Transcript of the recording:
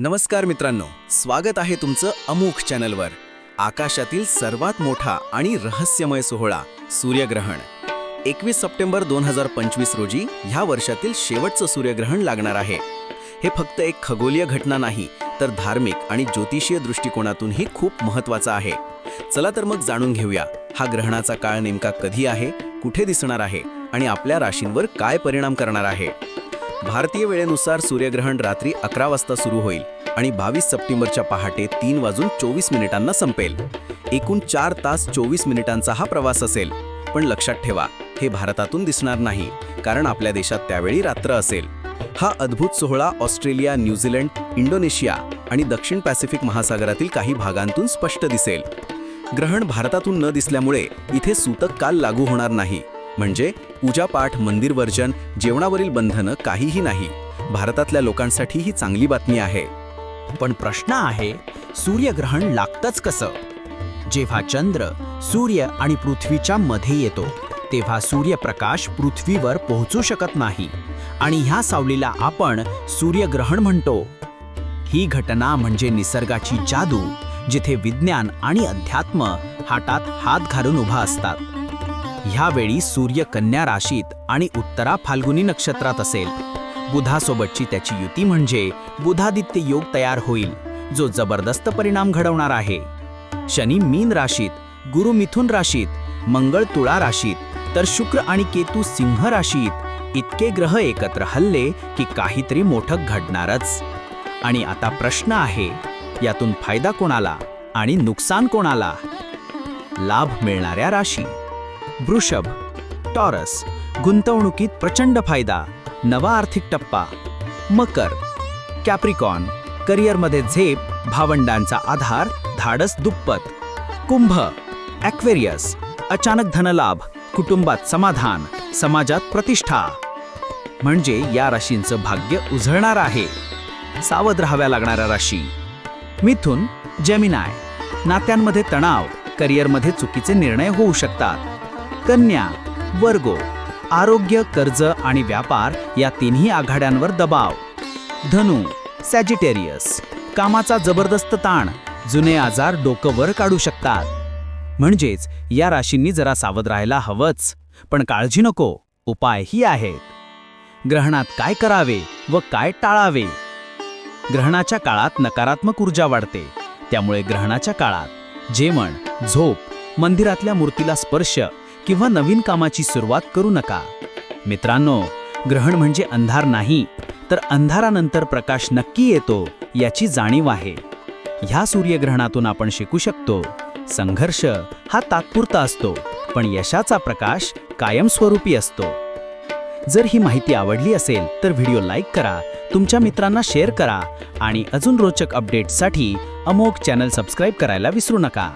नमस्कार मित्रांनो स्वागत आहे तुमचं अमुख चॅनलवर. आकाशातील सर्वात मोठा आणि रहस्यमय सोहळा सूर्यग्रहण. एकवीस सप्टेंबर दोन हजार पंचवीस रोजी ह्या वर्षातील शेवटचं सूर्यग्रहण लागणार आहे. हे फक्त एक खगोलीय घटना नाही तर धार्मिक आणि ज्योतिषीय दृष्टिकोनातूनही खूप महत्त्वाचं आहे. चला तर मग जाणून घेऊया हा ग्रहणाचा काळ नेमका कधी आहे कुठे दिसणार आहे आणि आपल्या राशींवर काय परिणाम करणार आहे. भारतीय वेळेनुसार सूर्यग्रहण रात्री अकरा वाजता सुरू होईल आणि बावीस सप्टेंबरच्या पहाटे तीन वाजून चोवीस मिनिटांना संपेल. एकूण चार तास चोवीस मिनिटांचा हा प्रवास असेल. पण लक्षात ठेवा हे भारतातून दिसणार नाही कारण आपल्या देशात त्यावेळी रात्र असेल. हा अद्भुत सोहळा ऑस्ट्रेलिया न्यूझीलंड इंडोनेशिया आणि दक्षिण पॅसिफिक महासागरातील काही भागांतून स्पष्ट दिसेल. ग्रहण भारतातून न दिसल्यामुळे इथे सूतक काल लागू होणार नाही. म्हणजे पूजापाठ मंदिर वर्जन जेवणावरील बंधनं काहीही नाही. भारतातल्या लोकांसाठी ही चांगली बातमी आहे. पण प्रश्न आहे सूर्यग्रहण लागतंच कसं? जेव्हा चंद्र सूर्य आणि पृथ्वीच्या मध्ये येतो तेव्हा सूर्यप्रकाश पृथ्वीवर पोहोचू शकत नाही. आणि ह्या सावलीला आपण सूर्यग्रहण म्हणतो. ही घटना म्हणजे निसर्गाची जादू जिथे विज्ञान आणि अध्यात्म हातात हात घालून उभा असतात. ह्यावेळी सूर्य कन्या राशीत आणि उत्तरा फाल्गुनी नक्षत्रात असेल. बुधासोबतची त्याची युती म्हणजे बुधादित्य योग तयार होईल जो जबरदस्त परिणाम घडवणार आहे. शनी मीन राशीत गुरु मिथुन राशीत मंगळ तुळा राशीत तर शुक्र आणि केतू सिंह राशीत इतके ग्रह एकत्र हल्ले की काहीतरी मोठं घडणारच. आणि आता प्रश्न आहे यातून फायदा कोणाला आणि नुकसान कोणाला? लाभ मिळणाऱ्या राशी. वृषभ टॉरस गुंतवणुकीत प्रचंड फायदा नवा आर्थिक टप्पा मकर कॅप्रिकॉन करिअरमध्ये झेप भावंडांचा आधार धाडस दुप्पत कुंभ ॲक्वेरियस अचानक धनलाभ कुटुंबात समाधान समाजात प्रतिष्ठा. म्हणजे या राशींचं भाग्य उझळणार आहे. सावध राहाव्या लागणाऱ्या राशी. मिथुन जेमिनाय नात्यांमध्ये तणाव करिअरमध्ये चुकीचे निर्णय होऊ शकतात. कन्या वर्गो आरोग्य कर्ज आणि व्यापार या तिन्ही आघाड्यांवर दबाव. धनु सॅजिटेरियस कामाचा जबरदस्त ताण जुने आजार डोकं वर काढू शकतात. म्हणजेच या राशींनी जरा सावध राहायला हवंच पण काळजी नको उपायही आहेत. ग्रहणात काय करावे व काय टाळावे? ग्रहणाच्या काळात नकारात्मक ऊर्जा वाढते त्यामुळे ग्रहणाच्या काळात जेवण झोप मंदिरातल्या मूर्तीला स्पर्श किंवा नवीन कामाची सुरुवात करू नका. मित्रांनो ग्रहण म्हणजे अंधार नाही तर अंधारानंतर प्रकाश नक्की येतो याची जाणीव आहे. ह्या सूर्यग्रहणातून आपण शिकू शकतो संघर्ष हा तात्पुरता असतो पण यशाचा प्रकाश कायमस्वरूपी असतो. जर ही माहिती आवडली असेल तर व्हिडिओ लाईक करा तुमच्या मित्रांना शेअर करा आणि अजून रोचक अपडेट्ससाठी अमोक चॅनल सबस्क्राईब करायला विसरू नका.